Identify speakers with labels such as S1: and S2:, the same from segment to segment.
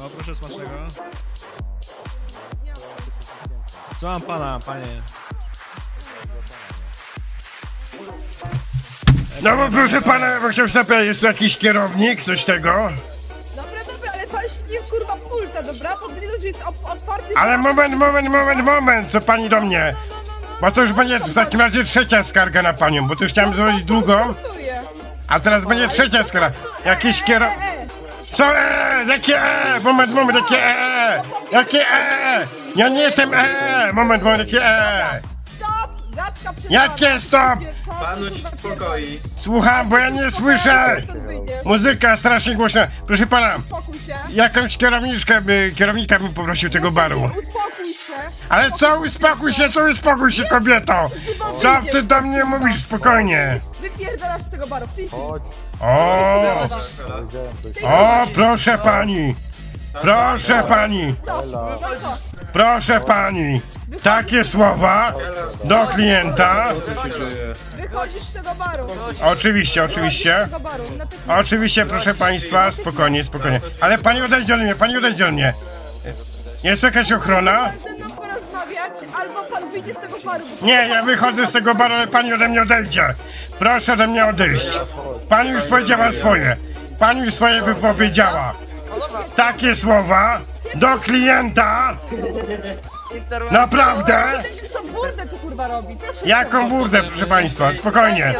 S1: No proszę smacznego. Co mam pana, panie?
S2: No bo proszę pana, bo chciałem zapytać, jest tu jakiś kierownik, coś tego?
S3: Dobra, dobra, ale pan śni kurwa pulta, dobra? Powinno, że jest op- otwarty...
S2: Ale moment, moment, moment, moment, co pani do mnie? Bo to już będzie w takim razie trzecia skarga na panią, bo tu chciałem zrobić drugą, a teraz będzie trzecia skarga. Jakiś kierownik... Co e? Jakie e? Moment, moment, jakie e? Jakie e? Ja nie jestem e! Moment, moment, jakie e?
S3: stop! Gadka
S2: Jakie stop?
S4: Panu się spokoi.
S2: Słucham, bo ja nie słyszę! Muzyka strasznie głośna. Proszę pana,
S3: się.
S2: jakąś kierowniczkę by, kierownika bym poprosił tego baru.
S3: Uspokój się.
S2: Ale co uspokój się, co uspokój się kobieto? Co ty do mnie mówisz spokojnie?
S3: Wypierdalasz z tego baru w tej chwili.
S2: O, o, proszę pani. Proszę pani.
S3: Co? No co?
S2: Proszę pani. Takie słowa do klienta.
S3: Wychodzisz z tego baru.
S2: Oczywiście,
S3: Wychodzisz
S2: oczywiście.
S3: z tego baru. Natychmiast.
S2: Oczywiście, proszę państwa, spokojnie, spokojnie. Ale pani odejdzie od mnie, pani odejdzie od mnie. Jest jakaś ochrona?
S3: Pan ze mną porozmawiać, albo pan wyjdzie z tego baru. bo-
S2: Nie, ja wychodzę z tego baru, ale pani ode mnie odejdzie. Proszę ode mnie odejść. Pani już powiedziała swoje. Pani już swoje wypowiedziała. Takie słowa do klienta. Naprawdę?
S3: Co burdę tu kurwa robi? Proszę
S2: Jaką burdę, proszę państwa, spokojnie.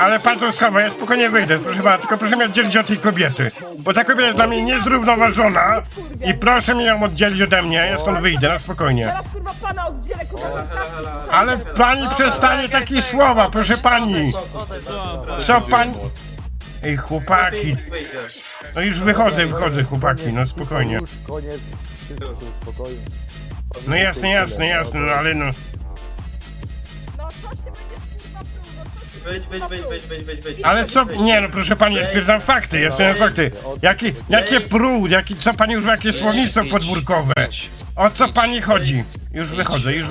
S2: Ale pan to schowa, ja spokojnie wyjdę, proszę pana, tylko proszę mnie oddzielić od tej kobiety. Bo ta kobieta jest dla mnie niezrównoważona i proszę mnie ją oddzielić ode mnie, ja stąd wyjdę, na spokojnie.
S3: Teraz kurwa pana oddzielę kurwa.
S2: Ale pani przestanie takie słowa, proszę pani. Co pani... Ej, chłopaki, no już wychodzę, wychodzę, chłopaki, no spokojnie.
S5: Już koniec, wszystko spokojnie.
S2: No jasne, jasne, jasne, no ale no...
S3: No co się będzie kurwa
S4: wyjdź, wyjdź, wyjdź, wyjdź, wyjdź.
S2: Ale co, nie no proszę pani, ja stwierdzam fakty, ja stwierdzam fakty. Jaki, jakie prób, jaki, co pani używa, jakie słownictwo podwórkowe? O co pani chodzi? Już wychodzę, już